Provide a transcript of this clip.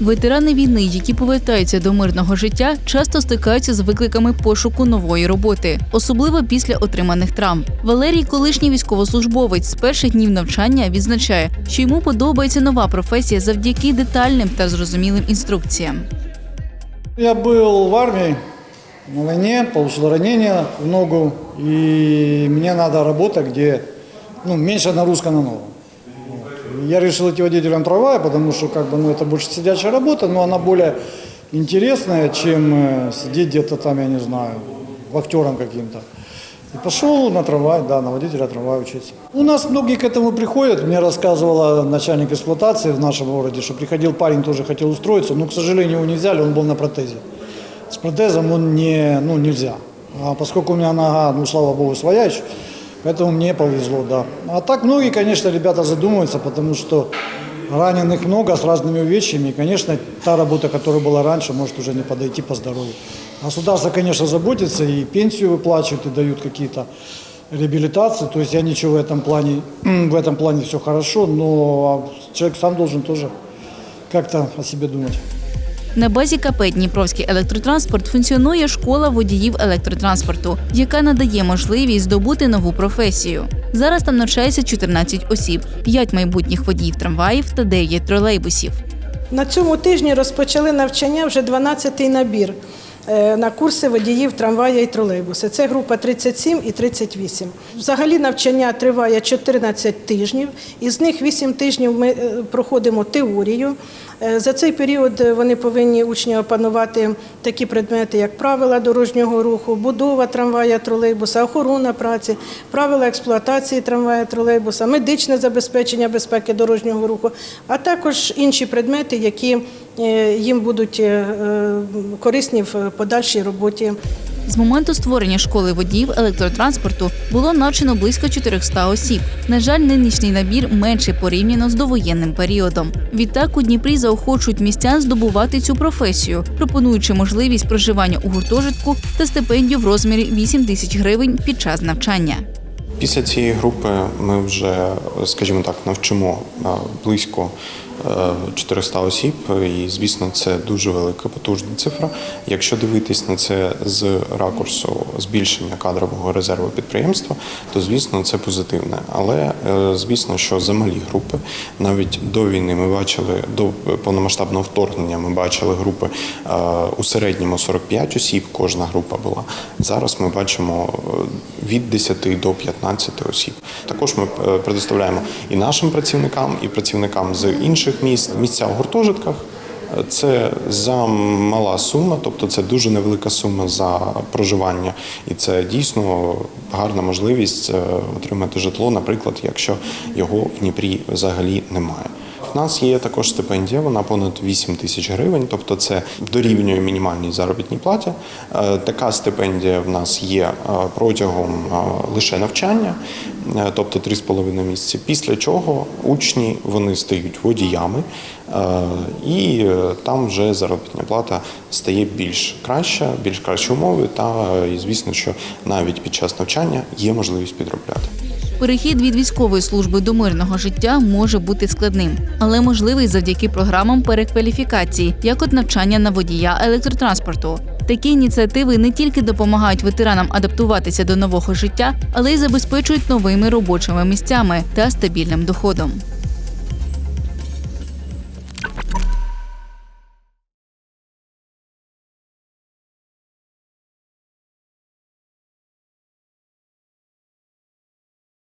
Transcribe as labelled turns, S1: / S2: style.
S1: Ветерани війни, які повертаються до мирного життя, часто стикаються з викликами пошуку нової роботи, особливо після отриманих травм. Валерій, колишній військовослужбовець з перших днів навчання, відзначає, що йому подобається нова професія завдяки детальним та зрозумілим інструкціям.
S2: Я был в армии, на войне, получил ранение в ногу, и мне надо работа, где ну, меньше нагрузка на ногу. Я решил идти водителем трамвая, потому что как бы, ну, это больше сидячая работа, но она более интересная, чем э, сидеть где-то там, я не знаю, вахтером каким-то. И пошел на трамвай, да, на водителя трамвая учиться. У нас многие к этому приходят. Мне рассказывала начальник эксплуатации в нашем городе, что приходил парень, тоже хотел устроиться, но, к сожалению, его не взяли, он был на протезе. С протезом он не, ну, нельзя. А поскольку у меня нога, ну, слава богу, своя еще, поэтому мне повезло, да. А так многие, конечно, ребята задумываются, потому что раненых много с разными увечьями. И, конечно, та работа, которая была раньше, может уже не подойти по здоровью. Государство, конечно, заботится и пенсию выплачивают, и дают какие-то реабилитации. То есть я ничего в этом плане, в этом плане все хорошо, но человек сам должен тоже как-то о себе думать.
S1: На базі КП Дніпровський електротранспорт функціонує школа водіїв електротранспорту, яка надає можливість здобути нову професію. Зараз там навчається 14 осіб, 5 майбутніх водіїв трамваїв та 9 тролейбусів.
S3: На цьому тижні розпочали навчання вже 12-й набір на курси водіїв трамвая і тролейбуса. Це група 37 і 38. Взагалі навчання триває 14 тижнів, із них 8 тижнів ми е, проходимо теорію. Е, За цей період е, вони повинні учні опанувати такі предмети, як правила дорожнього руху, будова трамвая, тролейбуса, охорона праці, правила експлуатації трамвая, тролейбуса, медичне забезпечення безпеки дорожнього руху, а також інші предмети, які е, їм будуть е, е, корисні в подальшій роботі.
S1: З моменту створення школи водіїв електротранспорту було навчено близько 400 осіб. На жаль, нинішній набір менший порівняно з довоєнним періодом. Відтак у Дніпрі заохочують містян здобувати цю професію, пропонуючи можливість проживання у гуртожитку та стипендію в розмірі 8 тисяч гривень під час навчання.
S4: Після цієї групи ми вже, скажімо так, навчимо е, близько е, 400 осіб, і звісно, це дуже велика потужна цифра. Якщо дивитись на це з ракурсу збільшення кадрового резерву підприємства, то звісно це позитивне. Але е, звісно, що замалі групи навіть до війни ми бачили до повномасштабного вторгнення. Ми бачили групи е, у середньому 45 осіб. Кожна група була. Зараз ми бачимо е, від 10 до 15 осіб. Також ми е, предоставляємо і нашим працівникам, і працівникам з інших міст місця в гуртожитках. Е, Це за мала сума, тобто це дуже невелика сума за проживання, і це дійсно гарна можливість е, отримати житло, наприклад, якщо його в Дніпрі взагалі немає. В нас є також стипендія, вона понад 8 тисяч гривень, тобто це дорівнює мінімальній заробітній платі. Е, Така стипендія в нас є е, протягом е, лише навчання, тобто 3,5 місяці. Після чого учні вони стають водіями, і там вже заробітна плата стає більш краща, більш кращі умови, та і звісно, що навіть під час навчання є можливість підробляти.
S1: Перехід від військової служби до мирного життя може бути складним, але можливий завдяки програмам перекваліфікації, як от навчання на водія електротранспорту. Такі ініціативи не тільки допомагають ветеранам адаптуватися до нового життя, але й забезпечують новими робочими місцями та стабільним доходом.